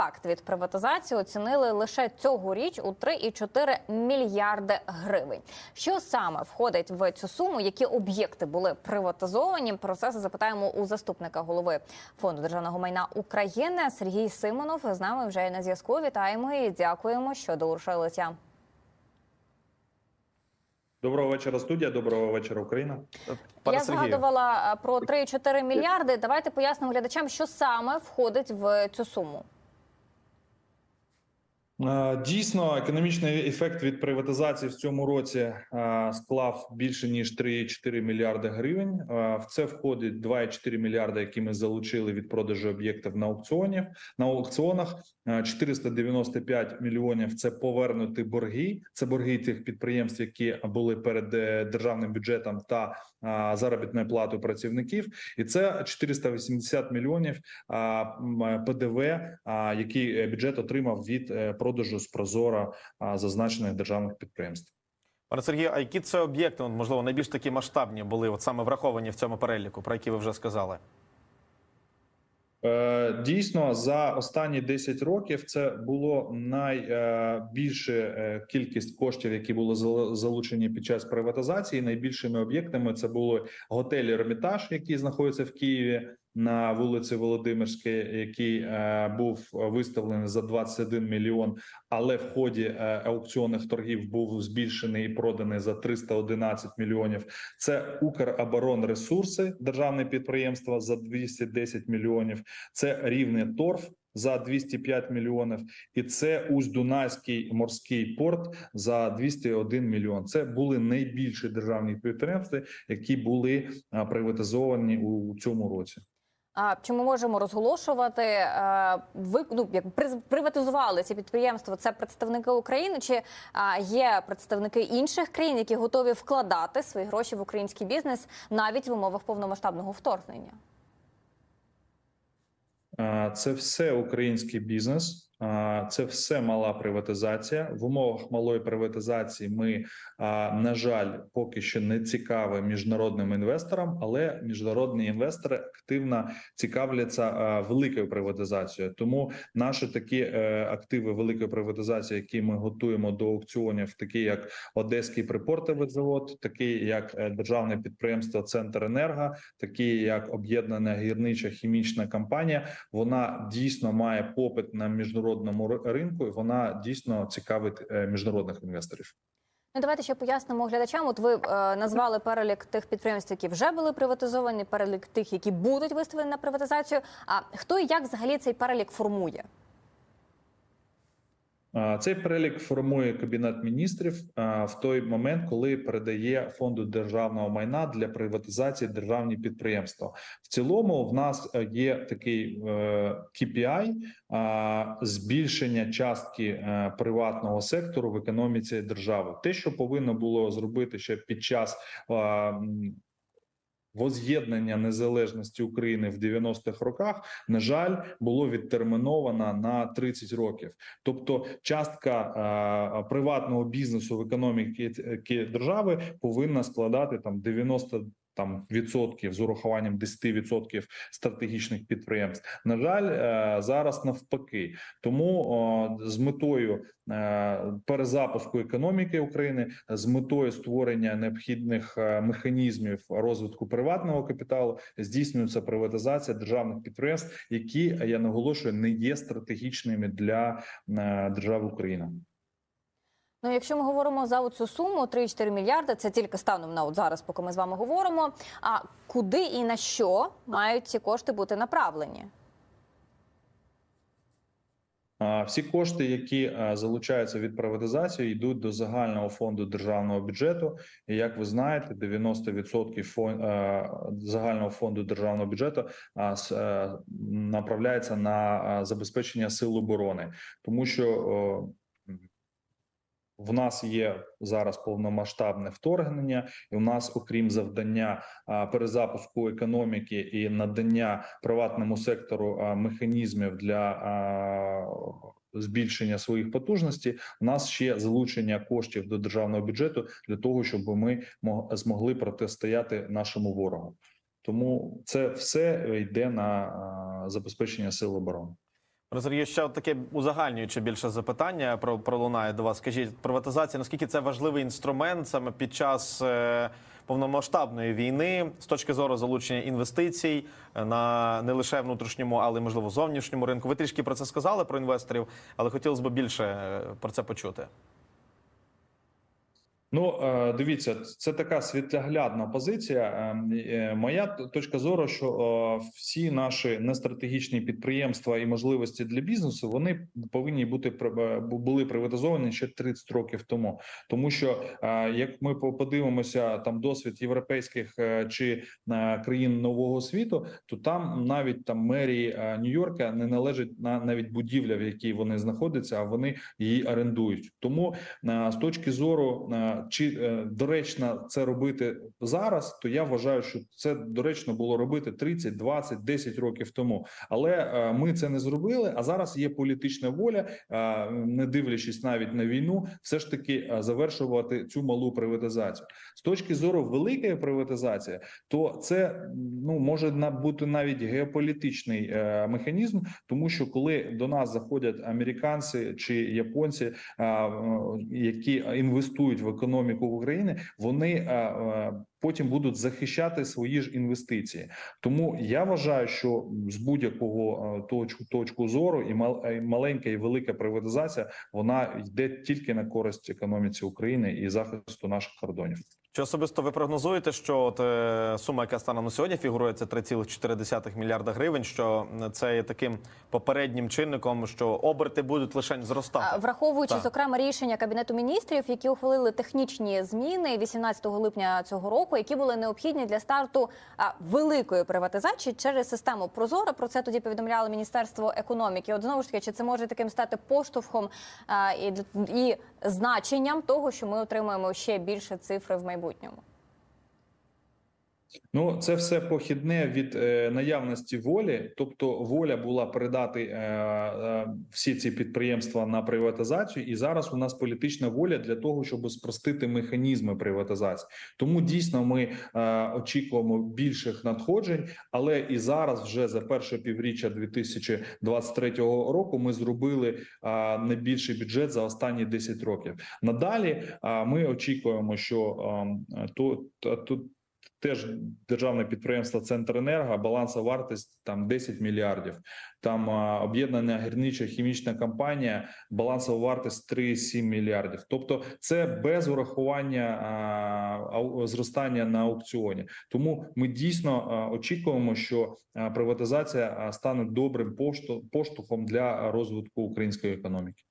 ефект від приватизації оцінили лише цьогоріч у 3,4 мільярди гривень. Що саме входить в цю суму? Які об'єкти були приватизовані? Про це запитаємо у заступника голови фонду державного майна України Сергій Симонов. З нами вже на зв'язку. Вітаємо і дякуємо, що долучилися. Доброго вечора, студія. Доброго вечора, Україна. Пане Я Сергію, згадувала е, про 3,4 мільярди. Давайте пояснимо глядачам, що саме входить в цю суму. Е, Дійсно, економічний ефект від приватизації в цьому році е, склав більше ніж 3,4 мільярди гривень. Е, В це входить 2,4 мільярди, які ми залучили від продажу об'єктів на аукціонів на аукціонах. Е, 495 мільйонів це повернути борги. Це борги тих підприємств, які були перед державним бюджетом та заробітною платою працівників, і це 480 мільйонів ПДВ, який бюджет отримав від е, продажу з Прозора зазначених державних підприємств. пане Сергію, а які це об'єкти, можливо, найбільш такі масштабні були, от саме враховані в цьому переліку, про які ви вже сказали? Е, Дійсно, за останні 10 років це було найбільша кількість коштів, які були залучені під час приватизації. Найбільшими об'єктами це були готель Ермітаж, який знаходиться в Києві на вулиці Володимирській, який е, був виставлений за 21 мільйон, але в ході е, аукціонних торгів був збільшений і проданий за 311 мільйонів. Це Укроборонресурси, державне підприємство за 210 мільйонів. Це рівне торф за 205 мільйонів, і це Усть-Дунайський морський порт за 201 мільйон. Це були найбільші державні підприємства, які були приватизовані у, у цьому році. Чи ми можемо розголошувати? е, Ви ну як приватизували ці підприємства? Це представники України, чи є представники інших країн, які готові вкладати свої гроші в український бізнес навіть в умовах повномасштабного вторгнення? Це все український бізнес. Це все мала приватизація. В умовах малої приватизації ми, на жаль, поки що не цікаві міжнародним інвесторам, але міжнародні інвестори активно цікавляться великою приватизацією. Тому наші такі е, активи великої приватизації, які ми готуємо до аукціонів, такі як Одеський припортовий завод, такі як е, державне підприємство Центр Енерго, такі як об'єднана гірнича хімічна компанія, вона дійсно має попит на міжнародному ринку, і вона дійсно цікавить е, міжнародних інвесторів. Ну, давайте ще пояснимо глядачам. От ви е, назвали перелік тих підприємств, які вже були приватизовані, перелік тих, які будуть виставлені на приватизацію. А хто і як взагалі цей перелік формує? Цей перелік формує кабінет міністрів в той момент, коли передає фонду державного майна для приватизації державні підприємства. В цілому, в нас е, є такий е, KPI збільшення частки е, приватного сектору в економіці держави. Те, що повинно було зробити ще під час. Воз'єднання незалежності України в 90-х роках, на жаль, було відтерміновано на 30 років. Тобто, частка е, приватного бізнесу в економіці е, держави повинна складати там 90 там відсотків з урахуванням 10% стратегічних підприємств. На жаль, е, зараз навпаки. Тому з метою е, перезапуску економіки України, з метою створення необхідних е, механізмів розвитку приватного капіталу, здійснюється приватизація державних підприємств, які я наголошую не є стратегічними для держави Україна. Ну, якщо ми говоримо за цю суму 3-4 мільярди, це тільки станом на от зараз, поки ми з вами говоримо. А куди і на що мають ці кошти бути направлені? Всі кошти, які е, залучаються від приватизації, йдуть до загального фонду державного бюджету. І як ви знаєте, 90% фон, е, загального фонду державного бюджету е, направляється на забезпечення сил оборони, тому що в нас є зараз повномасштабне вторгнення, і у нас, окрім завдання перезапуску економіки і надання приватному сектору механізмів для збільшення своїх потужностей, у нас ще залучення коштів до державного бюджету для того, щоб ми мо- змогли протистояти нашому ворогу. Тому це все йде на забезпечення сил оборони. Сергію, ще таке узагальнююче більше запитання про пролунає до вас. Скажіть, приватизація наскільки це важливий інструмент саме під час е, повномасштабної війни з точки зору залучення інвестицій е, на не лише внутрішньому, але й можливо зовнішньому ринку. Ви трішки про це сказали про інвесторів, але хотілося б більше е, про це почути. Ну е, дивіться, це така світляглядна позиція. Е, е, Моя точка зору, що е, всі наші нестратегічні підприємства і можливості для бізнесу вони повинні бути були приватизовані ще 30 років тому. Тому що як ми подивимося там досвід європейських чи країн нового світу, то там навіть там мерії Нью-Йорка не належить на навіть будівля, в якій вони знаходяться, а вони її орендують. Тому з точки зору, чи е, доречно це робити зараз, то я вважаю, що це доречно було робити 30, 20, 10 років тому. Але е, ми це не зробили. А зараз є політична воля, е, не дивлячись навіть на війну, все ж таки завершувати цю малу приватизацію. З точки зору великої приватизації, то це ну може бути навіть геополітичний механізм, тому що коли до нас заходять американці чи японці, які інвестують в економіку України, вони е, е, потім будуть захищати свої ж інвестиції. Тому я вважаю, що з будь-якого е, точку точку зору і і маленька і велика приватизація вона йде тільки на користь економіці України і захисту наших кордонів. Чи особисто ви прогнозуєте, що от, е, сума, яка станом на сьогодні фігурує, це 3,4 мільярда гривень, що це є таким попереднім чинником, що оберти будуть лише зростати? А, Враховуючи Так. зокрема рішення кабінету міністрів, які ухвалили технічні зміни 18 липня цього року, які були необхідні для старту великої приватизації через систему Прозора. Про це тоді повідомляло Міністерство економіки. От знову ж таки, чи це може таким стати поштовхом і значенням того, що ми отримаємо ще більше цифри в майбутньому? Ну, це все похідне від е, наявності волі, тобто воля була передати е, е, всі ці підприємства на приватизацію, і зараз у нас політична воля для того, щоб спростити механізми приватизації. Тому дійсно ми е, очікуємо більших надходжень, але і зараз, вже за перше півріччя 2023 року, ми зробили е, найбільший бюджет за останні 10 років. Надалі е, ми очікуємо, що е, то, то, то Теж державне підприємство Центренерго, балансова вартість там 10 мільярдів. Там об'єднана гірнича хімічна компанія, балансова вартість 3,7 мільярдів. Тобто, це без урахування а, зростання на аукціоні. Тому ми дійсно а, очікуємо, що приватизація стане добрим поштовхом для розвитку української економіки.